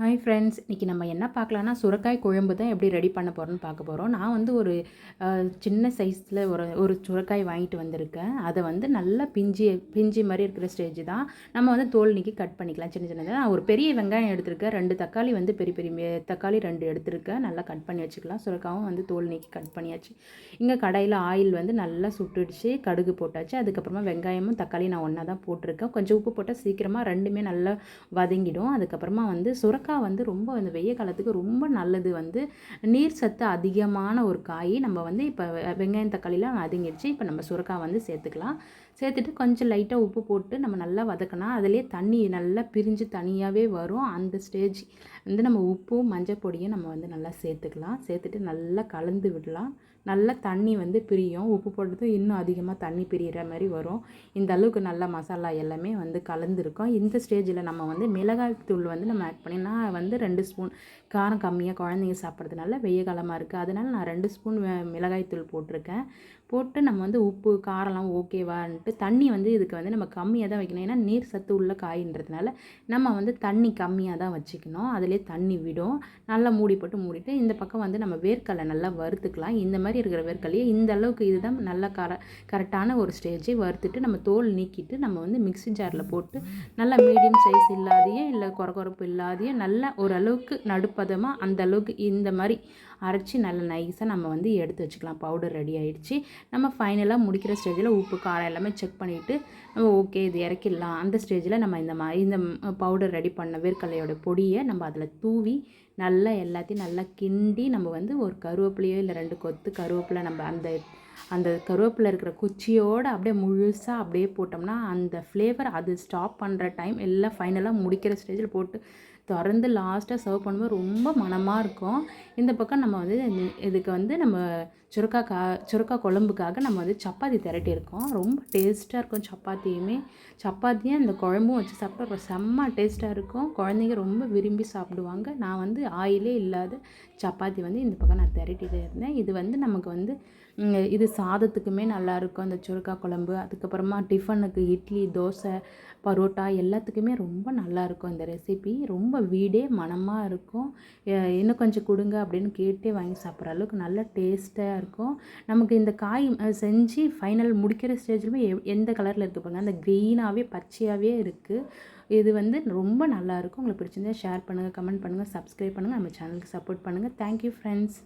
Hi friends இன்றைக்கி நம்ம என்ன பார்க்கலான்னா சுரக்காய் குழம்பு தான் எப்படி ரெடி பண்ண போகிறோன்னு பார்க்க போகிறோம் நான் வந்து ஒரு சின்ன சைஸில் ஒரு ஒரு சுரக்காய் வாங்கிட்டு வந்திருக்கேன். அதை வந்து நல்லா பிஞ்சி பிஞ்சி மாதிரி இருக்கிற ஸ்டேஜ் தான். நம்ம வந்து தோல் நீக்கி கட் பண்ணிக்கலாம். சின்ன சின்னதாக நான் ஒரு பெரிய வெங்காயம் எடுத்திருக்கேன். ரெண்டு தக்காளி வந்து பெரிய பெரிய மே- தக்காளி ரெண்டு எடுத்திருக்கேன். நல்லா கட் பண்ணி வச்சுக்கலாம். சுரக்காவும் வந்து தோல் நீக்கி கட் பண்ணியாச்சு. இங்கே கடையில் ஆயில் வந்து நல்லா சுட்டுடுச்சு கடுகு போட்டாச்சு. அதுக்கப்புறமா வெங்காயமும் தக்காளி நான் ஒன்றா தான் போட்டிருக்கேன். கொஞ்சம் உப்பு போட்டால் சீக்கிரமாக ரெண்டுமே நல்லா வதங்கிடும். அதுக்கப்புறமா வந்து சுரக்காய் வந்து ரொம்ப இந்த வெய்ய காலத்துக்கு ரொம்ப நல்லது வந்து. நீர் சத்து அதிகமான ஒரு காய். நம்ம வந்து இப்போ வெங்காயம் தக்காளிலாம் அதிகரிச்சு இப்போ நம்ம சுரக்காய் வந்து சேர்த்துக்கலாம். சேர்த்துட்டு கொஞ்சம் லைட்டாக உப்பு போட்டு நம்ம நல்லா வதக்கினா அதிலே தண்ணி நல்லா பிரிஞ்சு தனியாகவே வரும். அந்த ஸ்டேஜ் வந்து நம்ம உப்பும் மஞ்சள் பொடியும் நம்ம வந்து நல்லா சேர்த்துக்கலாம். சேர்த்துட்டு நல்லா கலந்து விடலாம். நல்லா தண்ணி வந்து பிரியும். உப்பு போட்டதும் இன்னும் அதிகமாக தண்ணி பிரியிற மாதிரி வரும். இந்த அளவுக்கு நல்லா மசாலா எல்லாமே வந்து கலந்துருக்கும். இந்த ஸ்டேஜில் நம்ம வந்து மிளகாய் தூள் வந்து நம்ம ஆட் பண்ணினா நான் வந்து ரெண்டு ஸ்பூன் காரம் கம்மியாக குழந்தைங்க சாப்பிட்றதுனால வெய்ய காலமாக இருக்குது அதனால் நான் ரெண்டு ஸ்பூன் மிளகாய் தூள் போட்டிருக்கேன். போட்டு நம்ம வந்து உப்பு காரம்லாம் ஓகேவான்ட்டு தண்ணி வந்து இதுக்கு வந்து நம்ம கம்மியாக தான் வைக்கணும். ஏன்னா நீர் சத்து உள்ள காயின்றதுனால நம்ம வந்து தண்ணி கம்மியாக தான் வச்சுக்கணும். அதிலே தண்ணி விடும். நல்லா மூடி போட்டு மூடிட்டு இந்த பக்கம் வந்து நம்ம வேர்க்கடலை நல்லா வறுத்துக்கலாம். இந்த மாதிரி இருக்கிற வேர்க்கடலையே இந்த அளவுக்கு இதுதான் நல்லா கர கரெக்டான ஒரு ஸ்டேஜ் வறுத்துட்டு நம்ம தோல் நீக்கிட்டு நம்ம வந்து மிக்ஸி ஜாரில் போட்டு நல்லா மீடியம் சைஸ் இல்லாதையே இல்லை குறகுறப்பு இல்லாதையும் நல்லா ஓரளவுக்கு நடுப்பதமாக அந்த அளவுக்கு இந்த மாதிரி அரைச்சி நல்லா நைஸாக நம்ம வந்து எடுத்து வச்சுக்கலாம். பவுடர் ரெடி ஆகிடுச்சி நம்ம ஃபைனலாக முடிக்கிற ஸ்டேஜில் உப்பு காரம் எல்லாமே செக் பண்ணிவிட்டு நம்ம ஓகே இது இறக்கிடலாம். அந்த ஸ்டேஜில் நம்ம இந்த மாதிரி இந்த பவுடர் ரெடி பண்ண வேர்க்கடலையோட பொடியை நம்ம அதில் தூவி நல்லா எல்லாத்தையும் நல்லா கிண்டி நம்ம வந்து ஒரு கருவேப்பிலையோ இல்லை ரெண்டு கொத்து கருவேப்பிலை நம்ம அந்த அந்த கருவேப்பில் இருக்கிற குச்சியோடு அப்படியே முழுசாக அப்படியே போட்டோம்னா அந்த ஃப்ளேவர் அது ஸ்டாப் பண்ணுற டைம் எல்லாம் ஃபைனலாக முடிக்கிற ஸ்டேஜில் போட்டு திறந்து லாஸ்ட்டாக சர்வ் பண்ணும்போது ரொம்ப மனமாக இருக்கும். இந்த பக்கம் நம்ம வந்து இதுக்கு வந்து நம்ம சுருக்கா கா குழம்புக்காக நம்ம வந்து சப்பாத்தி திரட்டியிருக்கோம். ரொம்ப டேஸ்ட்டாக இருக்கும் சப்பாத்தியுமே. சப்பாத்தியும் இந்த குழம்பும் வச்சு சாப்பிட்டா செம்ம டேஸ்ட்டாக இருக்கும். குழந்தைங்க ரொம்ப விரும்பி சாப்பிடுவாங்க. நான் வந்து ஆயிலே இல்லாத சப்பாத்தி வந்து இந்த பக்கம் நான் திரட்டிகிட்டே இருந்தேன். இது வந்து நமக்கு வந்து இது சாதத்துக்குமே நல்லாயிருக்கும் அந்த சுருக்கா குழம்பு அதுக்கப்புறமா டிஃபனுக்கு இட்லி தோசை பரோட்டா எல்லாத்துக்குமே ரொம்ப நல்லா இருக்கும் இந்த ரெசிபி. ரொம்ப வீடே மணமாக இருக்கும். இன்னும் கொஞ்சம் கொடுங்க அப்படின்னு கேட்டே வாங்கி சாப்பிட்ற அளவுக்கு நல்ல டேஸ்ட்டாக இருக்கும் இருக்கும். நமக்கு இந்த காய் செஞ்சு ஃபைனல் முடிக்கிற ஸ்டேஜ்லுமே எந்த கலரில் இருக்குது பாருங்க. அந்த க்ரீனாகவே பச்சையாகவே இருக்குது இது வந்து ரொம்ப நல்லாயிருக்கும் உங்களுக்கு பிடிச்சிருந்தா ஷேர் பண்ணுங்கள் கமெண்ட் பண்ணுங்கள் சப்ஸ்கிரைப் பண்ணுங்கள் நம்ம சேனலுக்கு சப்போர்ட் பண்ணுங்கள் தேங்க்யூ ஃப்ரெண்ட்ஸ்